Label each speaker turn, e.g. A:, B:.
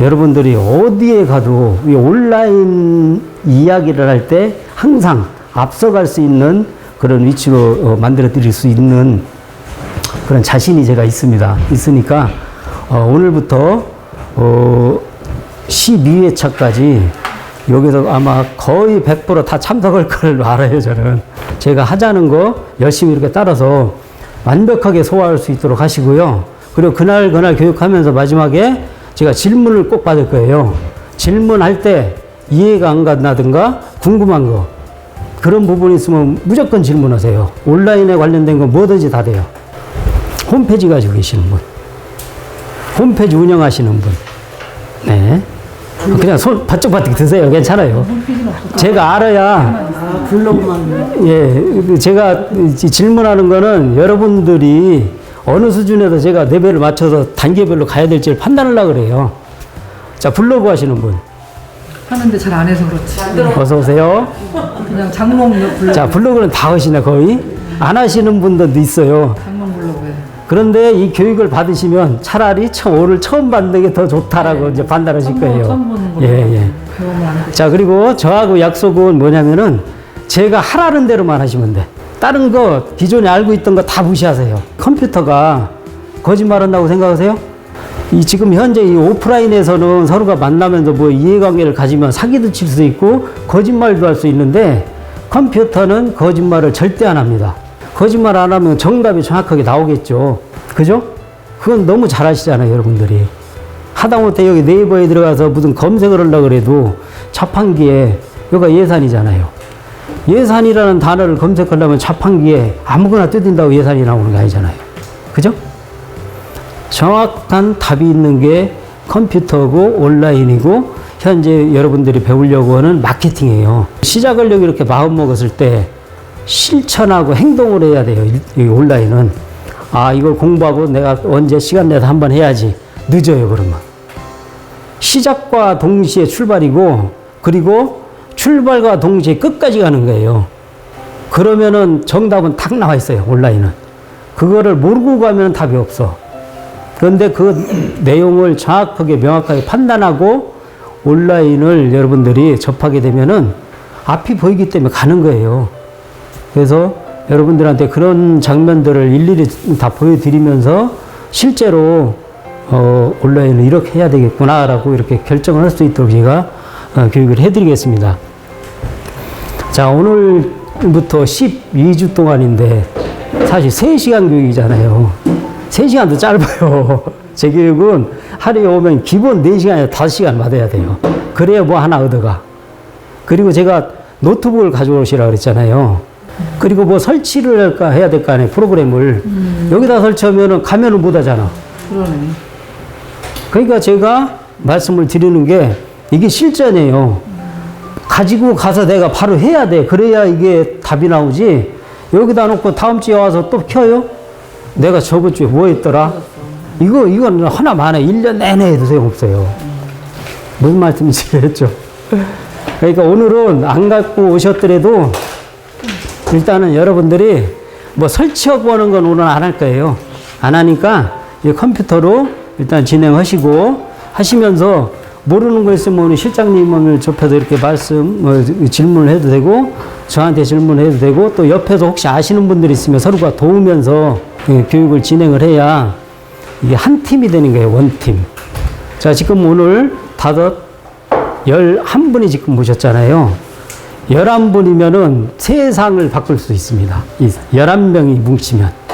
A: 여러분들이 어디에 가도 이 온라인 이야기를 할 때 항상 앞서갈 수 있는 그런 위치로 어, 만들어 드릴 수 있는 그런 자신이 제가 있습니다. 있으니까 어, 오늘부터 어, 12회차까지 여기서 아마 거의 100%다 참석할 걸 알아요, 저는. 제가 하자는 거 열심히 이렇게 따라서 완벽하게 소화할 수 있도록 하시고요. 그리고 그날 그날 교육하면서 마지막에 제가 질문을 꼭 받을 거예요. 질문할 때 이해가 안 간다든가 궁금한 거 그런 부분이 있으면 무조건 질문하세요. 온라인에 관련된 건 뭐든지 다 돼요. 홈페이지 가지고 계시는 분, 홈페이지 운영하시는 분, 네. 그냥 손 바짝바짝 드세요. 괜찮아요. 제가 알아야
B: 블로그만
A: 예, 제가 이 질문하는 거는 여러분들이 어느 수준에서 제가 레벨을 맞춰서 단계별로 가야 될지를 판단하려고 그래요. 자, 블로그 하시는 분,
B: 하는데 잘 안 해서 그렇지.
A: 어서 오세요.
B: 그냥 장롱 블로그,
A: 자, 블로그는 다 하시네, 거의. 안 하시는 분들도 있어요.
B: 장롱 블로그에.
A: 그런데 이 교육을 받으시면 차라리 오늘 처음 받는 게 더 좋다라고 이제 판단하실
B: 처음,
A: 거예요.
B: 처음 보는 거.
A: 예, 예.
B: 배우면 안 돼.
A: 자, 그리고 저하고 약속은 뭐냐면은 제가 하라는 대로만 하시면 돼. 다른 거 기존에 알고 있던 거 다 무시하세요. 컴퓨터가 거짓말 한다고 생각하세요? 이 지금 현재 이 오프라인에서는 서로가 만나면서 뭐 이해관계를 가지면 사기도 칠 수 있고 거짓말도 할 수 있는데 컴퓨터는 거짓말을 절대 안 합니다. 거짓말 안 하면 정답이 정확하게 나오겠죠. 그죠? 그건 너무 잘 아시잖아요, 여러분들이. 하다못해 여기 네이버에 들어가서 무슨 검색을 하려고 그래도 자판기에 여기가 예산이잖아요. 예산이라는 단어를 검색하려면 자판기에 아무거나 뜯긴다고 예산이 나오는 거 아니잖아요. 그죠? 정확한 답이 있는 게 컴퓨터고 온라인이고 현재 여러분들이 배우려고 하는 마케팅이에요. 시작하려고 이렇게 마음 먹었을 때 실천하고 행동을 해야 돼요. 온라인은. 아, 이걸 공부하고 내가 언제 시간 내서 한번 해야지. 늦어요, 그러면. 시작과 동시에 출발이고 그리고 출발과 동시에 끝까지 가는 거예요. 그러면은 정답은 딱 나와 있어요. 온라인은. 그거를 모르고 가면 답이 없어. 그런데 그 내용을 정확하게 명확하게 판단하고 온라인을 여러분들이 접하게 되면은 앞이 보이기 때문에 가는 거예요. 그래서 여러분들한테 그런 장면들을 일일이 다 보여드리면서 실제로 어, 온라인을 이렇게 해야 되겠구나라고 이렇게 결정을 할 수 있도록 제가 어, 교육을 해드리겠습니다. 자, 오늘부터 12주 동안인데 사실 3시간 교육이잖아요. 3시간도 짧아요. 제 교육은 하루에 오면 기본 4시간에 5시간 받아야 돼요. 그래야 뭐 하나 얻어가. 그리고 제가 노트북을 가져오시라 그랬잖아요. 그리고 뭐 설치를 할까 해야 될 거 아니에요. 프로그램을. 여기다 설치하면 가면을 못 하잖아.
B: 그러네.
A: 그러니까 제가 말씀을 드리는 게 이게 실전이에요. 가지고 가서 내가 바로 해야 돼. 그래야 이게 답이 나오지. 여기다 놓고 다음 주에 와서 또 켜요? 내가 저번 주에 뭐 했더라? 이거, 이건 하나만 해. 1년 내내 해도 소용없어요. 무슨 말씀인지 이해했죠? 그러니까 오늘은 안 갖고 오셨더라도 일단은 여러분들이 뭐 설치하고 하는 건 오늘 안 할 거예요. 안 하니까 이 컴퓨터로 일단 진행하시고 하시면서 모르는 거 있으면 오늘 실장님을 접해서 이렇게 말씀, 뭐 질문을 해도 되고 저한테 질문해도 되고 또 옆에서 혹시 아시는 분들이 있으면 서로가 도우면서 예, 교육을 진행을 해야 이게 한 팀이 되는 거예요. 원팀. 자, 지금 오늘 다섯, 열한 분이 지금 모셨잖아요. 열한 분이면은 세상을 바꿀 수 있습니다. 이 열한 명이 뭉치면.